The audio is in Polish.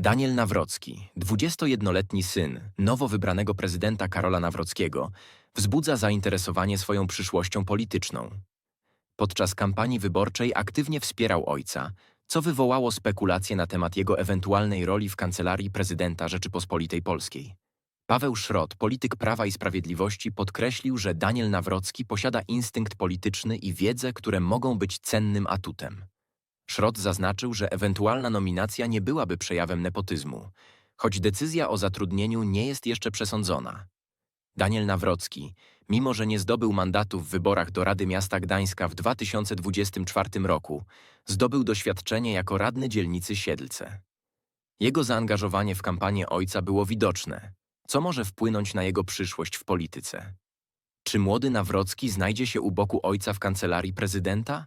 Daniel Nawrocki, 21-letni syn nowo wybranego prezydenta Karola Nawrockiego, wzbudza zainteresowanie swoją przyszłością polityczną. Podczas kampanii wyborczej aktywnie wspierał ojca, co wywołało spekulacje na temat jego ewentualnej roli w kancelarii prezydenta Rzeczypospolitej Polskiej. Paweł Szrot, polityk Prawa i Sprawiedliwości, podkreślił, że Daniel Nawrocki posiada instynkt polityczny i wiedzę, które mogą być cennym atutem. Szrot zaznaczył, że ewentualna nominacja nie byłaby przejawem nepotyzmu, choć decyzja o zatrudnieniu nie jest jeszcze przesądzona. Daniel Nawrocki, mimo że nie zdobył mandatu w wyborach do Rady Miasta Gdańska w 2024 roku, zdobył doświadczenie jako radny dzielnicy Siedlce. Jego zaangażowanie w kampanię ojca było widoczne, co może wpłynąć na jego przyszłość w polityce. Czy młody Nawrocki znajdzie się u boku ojca w kancelarii prezydenta?